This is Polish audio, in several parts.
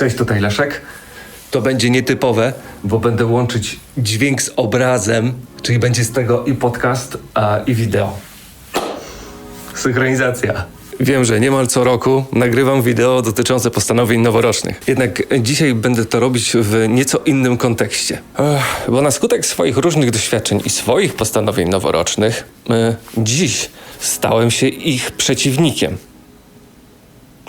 Cześć, tutaj Leszek. To będzie nietypowe, bo będę łączyć dźwięk z obrazem, czyli będzie z tego i podcast, a, i wideo. Synchronizacja. Wiem, że niemal co roku nagrywam wideo dotyczące postanowień noworocznych. Jednak dzisiaj będę to robić w nieco innym kontekście. Ech, bo na skutek swoich różnych doświadczeń i swoich postanowień noworocznych, y, dziś stałem się ich przeciwnikiem.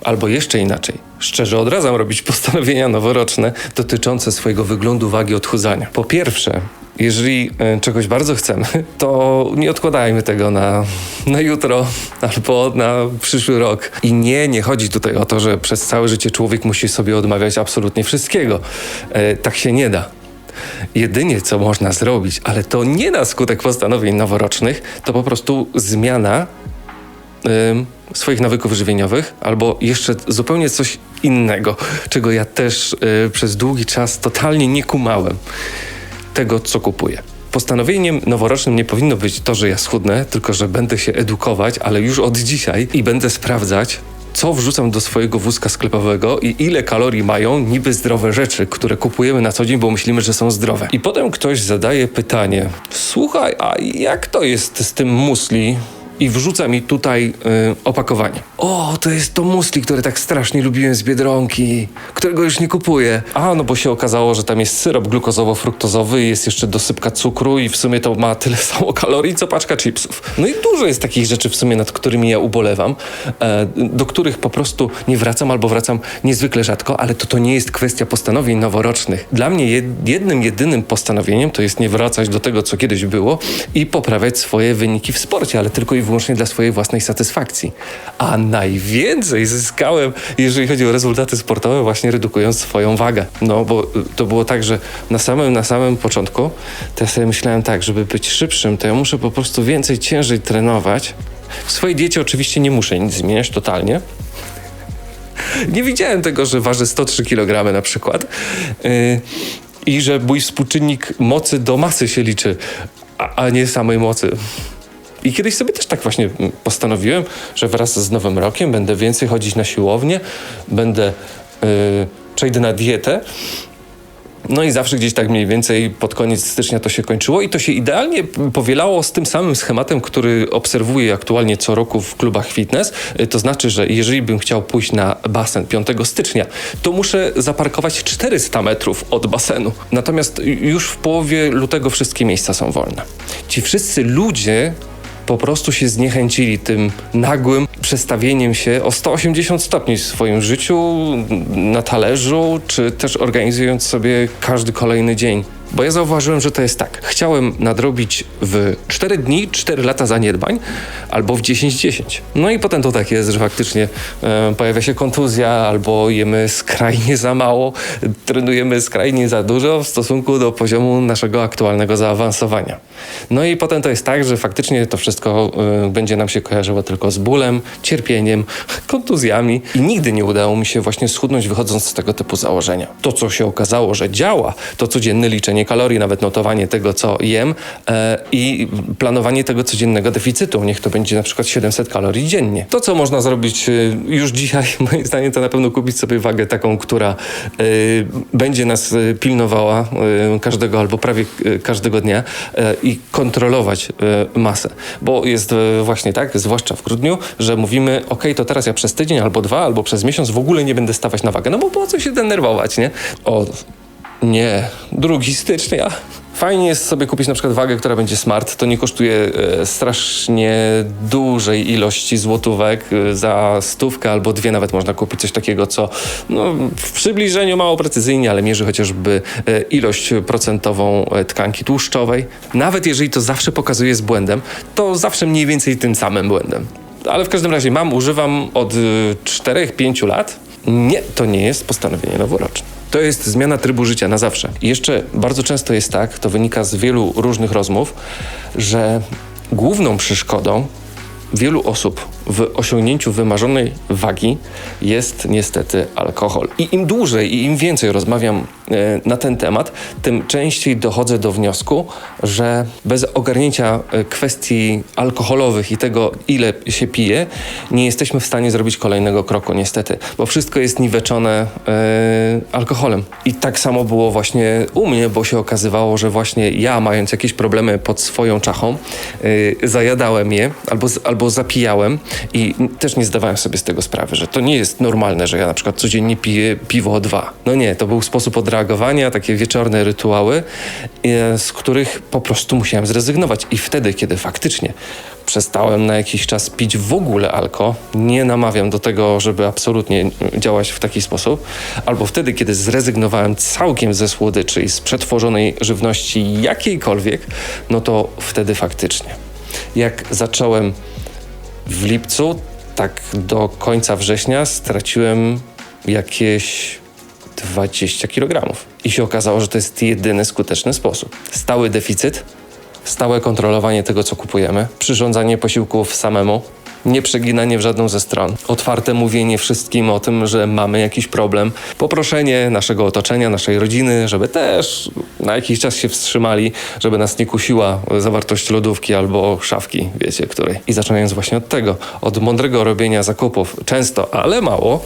Albo jeszcze inaczej, szczerze odradzam robić postanowienia noworoczne dotyczące swojego wyglądu, wagi, odchudzania. Po pierwsze, jeżeli e, czegoś bardzo chcemy, to nie odkładajmy tego na, na jutro albo na przyszły rok. I nie, nie chodzi tutaj o to, że przez całe życie człowiek musi sobie odmawiać absolutnie wszystkiego. E, tak się nie da. Jedynie co można zrobić, ale to nie na skutek postanowień noworocznych, to po prostu zmiana ym, swoich nawyków żywieniowych, albo jeszcze zupełnie coś innego, czego ja też y, przez długi czas totalnie nie kumałem tego, co kupuję. Postanowieniem noworocznym nie powinno być to, że ja schudnę, tylko że będę się edukować, ale już od dzisiaj i będę sprawdzać, co wrzucam do swojego wózka sklepowego i ile kalorii mają niby zdrowe rzeczy, które kupujemy na co dzień, bo myślimy, że są zdrowe. I potem ktoś zadaje pytanie: Słuchaj, a jak to jest z tym musli? I wrzuca mi tutaj y, opakowanie. O, to jest to musli, które tak strasznie lubiłem z Biedronki, którego już nie kupuję. A, no bo się okazało, że tam jest syrop glukozowo-fruktozowy, jest jeszcze dosypka cukru i w sumie to ma tyle samo kalorii, co paczka chipsów. No i dużo jest takich rzeczy w sumie, nad którymi ja ubolewam, e, do których po prostu nie wracam albo wracam niezwykle rzadko, ale to to nie jest kwestia postanowień noworocznych. Dla mnie jed, jednym, jedynym postanowieniem to jest nie wracać do tego, co kiedyś było i poprawiać swoje wyniki w sporcie, ale tylko i wyłącznie dla swojej własnej satysfakcji. A najwięcej zyskałem, jeżeli chodzi o rezultaty sportowe, właśnie redukując swoją wagę. No bo to było tak, że na samym, na samym początku to ja sobie myślałem tak, żeby być szybszym, to ja muszę po prostu więcej, ciężej trenować. W swojej diecie oczywiście nie muszę nic zmieniać totalnie. Nie widziałem tego, że waży 103 kg na przykład. Yy, I że mój współczynnik mocy do masy się liczy, a, a nie samej mocy. I kiedyś sobie też tak właśnie postanowiłem, że wraz z Nowym Rokiem będę więcej chodzić na siłownię, będę yy, przejdę na dietę. No i zawsze gdzieś tak mniej więcej pod koniec stycznia to się kończyło i to się idealnie powielało z tym samym schematem, który obserwuję aktualnie co roku w klubach fitness. To znaczy, że jeżeli bym chciał pójść na basen 5 stycznia, to muszę zaparkować 400 metrów od basenu. Natomiast już w połowie lutego wszystkie miejsca są wolne. Ci wszyscy ludzie, po prostu się zniechęcili tym nagłym przestawieniem się o 180 stopni w swoim życiu, na talerzu, czy też organizując sobie każdy kolejny dzień. Bo ja zauważyłem, że to jest tak. Chciałem nadrobić w 4 dni 4 lata zaniedbań albo w 10-10. No i potem to tak jest, że faktycznie e, pojawia się kontuzja albo jemy skrajnie za mało, trenujemy skrajnie za dużo w stosunku do poziomu naszego aktualnego zaawansowania. No i potem to jest tak, że faktycznie to wszystko e, będzie nam się kojarzyło tylko z bólem, cierpieniem, kontuzjami i nigdy nie udało mi się właśnie schudnąć wychodząc z tego typu założenia. To, co się okazało, że działa, to codzienne liczenie kalorii, nawet notowanie tego, co jem e, i planowanie tego codziennego deficytu. Niech to będzie na przykład 700 kalorii dziennie. To, co można zrobić e, już dzisiaj, moim zdaniem, to na pewno kupić sobie wagę taką, która e, będzie nas pilnowała każdego albo prawie każdego dnia i kontrolować masę. Bo jest właśnie tak, zwłaszcza w grudniu, że mówimy, ok, to teraz ja przez tydzień albo dwa, albo przez miesiąc w ogóle nie będę stawać na wagę. No bo po co się denerwować, nie? O, nie, 2 stycznia. Fajnie jest sobie kupić na przykład wagę, która będzie smart. To nie kosztuje e, strasznie dużej ilości złotówek. E, za stówkę albo dwie nawet można kupić coś takiego, co no, w przybliżeniu mało precyzyjnie, ale mierzy chociażby e, ilość procentową e, tkanki tłuszczowej. Nawet jeżeli to zawsze pokazuje z błędem, to zawsze mniej więcej tym samym błędem. Ale w każdym razie mam, używam od 4-5 lat. Nie, to nie jest postanowienie noworoczne. To jest zmiana trybu życia na zawsze. I jeszcze bardzo często jest tak, to wynika z wielu różnych rozmów, że główną przeszkodą wielu osób w osiągnięciu wymarzonej wagi jest niestety alkohol. I im dłużej i im więcej rozmawiam e, na ten temat, tym częściej dochodzę do wniosku, że bez ogarnięcia e, kwestii alkoholowych i tego, ile się pije, nie jesteśmy w stanie zrobić kolejnego kroku, niestety, bo wszystko jest niweczone e, alkoholem. I tak samo było właśnie u mnie, bo się okazywało, że właśnie ja, mając jakieś problemy pod swoją czachą, zajadałem je albo, albo zapijałem i też nie zdawałem sobie z tego sprawy, że to nie jest normalne, że ja na przykład codziennie piję piwo dwa. No nie, to był sposób odreagowania, takie wieczorne rytuały, e, z których po prostu musiałem zrezygnować. I wtedy, kiedy faktycznie przestałem na jakiś czas pić w ogóle alko, nie namawiam do tego, żeby absolutnie działać w taki sposób, albo wtedy, kiedy zrezygnowałem całkiem ze słodyczy i z przetworzonej żywności jakiejkolwiek, no to wtedy faktycznie. Jak zacząłem w lipcu, tak do końca września straciłem jakieś 20 kg. I się okazało, że to jest jedyny skuteczny sposób. Stały deficyt, stałe kontrolowanie tego, co kupujemy, przyrządzanie posiłków samemu, nieprzeginanie w żadną ze stron, otwarte mówienie wszystkim o tym, że mamy jakiś problem, poproszenie naszego otoczenia, naszej rodziny, żeby też na jakiś czas się wstrzymali, żeby nas nie kusiła zawartość lodówki albo szafki, wiecie, której. I zaczynając właśnie od tego, od mądrego robienia zakupów, często, ale mało,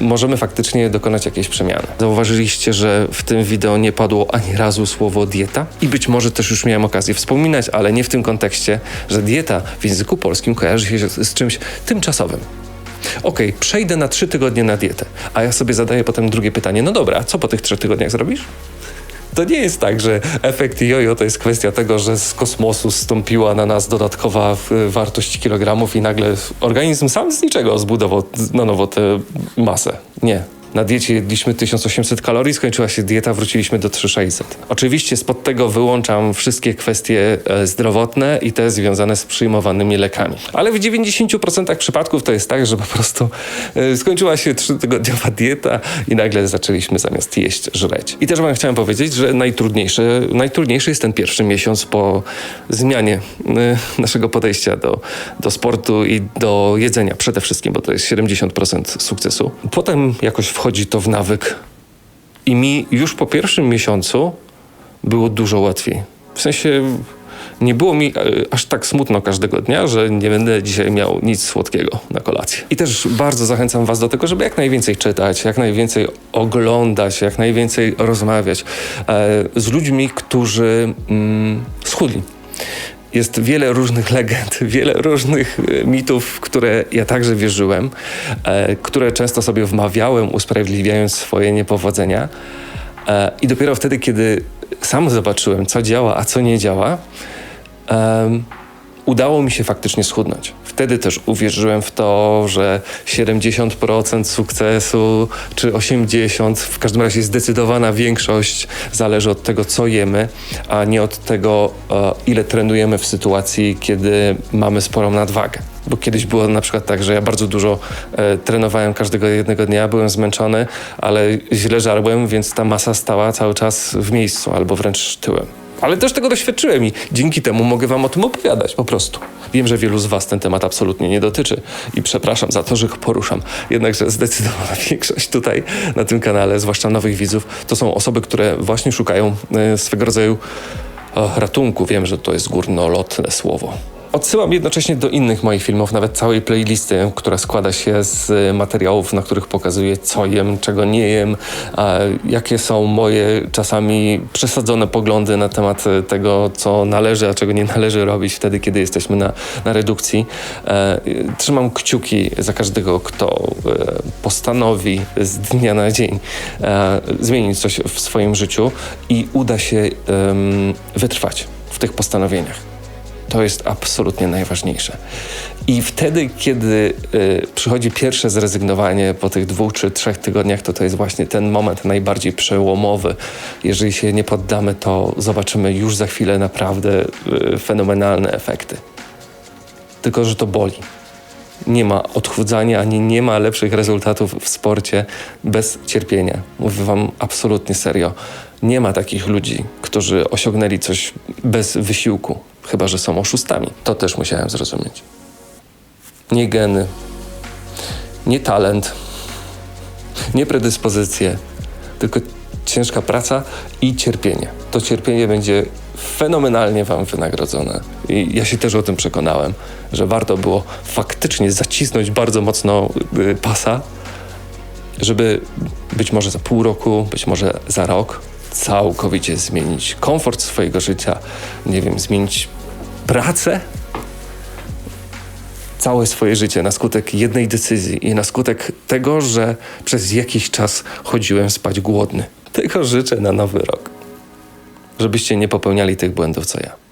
możemy faktycznie dokonać jakiejś przemiany. Zauważyliście, że w tym wideo nie padło ani razu słowo dieta? I być może też już miałem okazję wspominać, ale nie w tym kontekście, że dieta w języku polskim kojarzy się z, czymś tymczasowym. Okej, przejdę na trzy tygodnie na dietę, a ja sobie zadaję potem drugie pytanie. No dobra, co po tych trzech tygodniach zrobisz? To nie jest tak, że efekt jojo to jest kwestia tego, że z kosmosu stąpiła na nas dodatkowa y, wartość kilogramów i nagle organizm sam z niczego zbudował na nowo tę masę. Nie. Na diecie jedliśmy 1800 kalorii, skończyła się dieta, wróciliśmy do 3600. Oczywiście spod tego wyłączam wszystkie kwestie e, zdrowotne i te związane z przyjmowanymi lekami. Ale w 90% przypadków to jest tak, że po prostu e, skończyła się trzytygodniowa dieta i nagle zaczęliśmy zamiast jeść żreć. I też wam chciałem powiedzieć, że najtrudniejszy, najtrudniejszy jest ten pierwszy miesiąc po zmianie e, naszego podejścia do, do sportu i do jedzenia przede wszystkim, bo to jest 70% sukcesu. Potem jakoś wchodzi to w nawyk i mi już po pierwszym miesiącu było dużo łatwiej. W sensie nie było mi e, aż tak smutno każdego dnia, że nie będę dzisiaj miał nic słodkiego na kolację. I też bardzo zachęcam Was do tego, żeby jak najwięcej czytać, jak najwięcej oglądać, jak najwięcej rozmawiać e, z ludźmi, którzy mm, schudli. Jest wiele różnych legend, wiele różnych e, mitów, w które ja także wierzyłem, e, które często sobie wmawiałem, usprawiedliwiając swoje niepowodzenia. E, I dopiero wtedy, kiedy sam zobaczyłem, co działa, a co nie działa, udało mi się faktycznie schudnąć. Wtedy też uwierzyłem w to, że 70% sukcesu czy 80%, w każdym razie zdecydowana większość zależy od tego, co jemy, a nie od tego, e, ile trenujemy w sytuacji, kiedy mamy sporą nadwagę. Bo kiedyś było na przykład tak, że ja bardzo dużo e, trenowałem każdego jednego dnia, byłem zmęczony, ale źle żarłem, więc ta masa stała cały czas w miejscu albo wręcz tyłem. Ale też tego doświadczyłem i dzięki temu mogę wam o tym opowiadać po prostu. Wiem, że wielu z was ten temat absolutnie nie dotyczy i przepraszam za to, że go poruszam. Jednakże zdecydowana większość tutaj na tym kanale, zwłaszcza nowych widzów, to są osoby, które właśnie szukają e, swego rodzaju e, ratunku. Wiem, że to jest górnolotne słowo. Odsyłam jednocześnie do innych moich filmów, nawet całej playlisty, która składa się z materiałów, na których pokazuję, co jem, czego nie jem, jakie są moje czasami przesadzone poglądy na temat e, tego, co należy, a czego nie należy robić wtedy, kiedy jesteśmy na, na redukcji. E, trzymam kciuki za każdego, kto postanowi z dnia na dzień e, zmienić coś w swoim życiu i uda się wytrwać w tych postanowieniach. To jest absolutnie najważniejsze. I wtedy, kiedy y, przychodzi pierwsze zrezygnowanie po tych dwóch czy trzech tygodniach, to to jest właśnie ten moment najbardziej przełomowy. Jeżeli się nie poddamy, to zobaczymy już za chwilę naprawdę y, fenomenalne efekty. Tylko, że to boli. Nie ma odchudzania, ani nie ma lepszych rezultatów w sporcie bez cierpienia. Mówię Wam absolutnie serio. Nie ma takich ludzi, którzy osiągnęli coś bez wysiłku. Chyba że są oszustami. To też musiałem zrozumieć. Nie geny, nie talent, nie predyspozycje, tylko ciężka praca i cierpienie. To cierpienie będzie fenomenalnie Wam wynagrodzone. I ja się też o tym przekonałem, że warto było faktycznie zacisnąć bardzo mocno y, pasa, żeby być może za pół roku, być może za rok całkowicie zmienić komfort swojego życia, nie wiem, zmienić pracę, całe swoje życie na skutek jednej decyzji i na skutek tego, że przez jakiś czas chodziłem spać głodny. Tego życzę na nowy rok. Żebyście nie popełniali tych błędów co ja.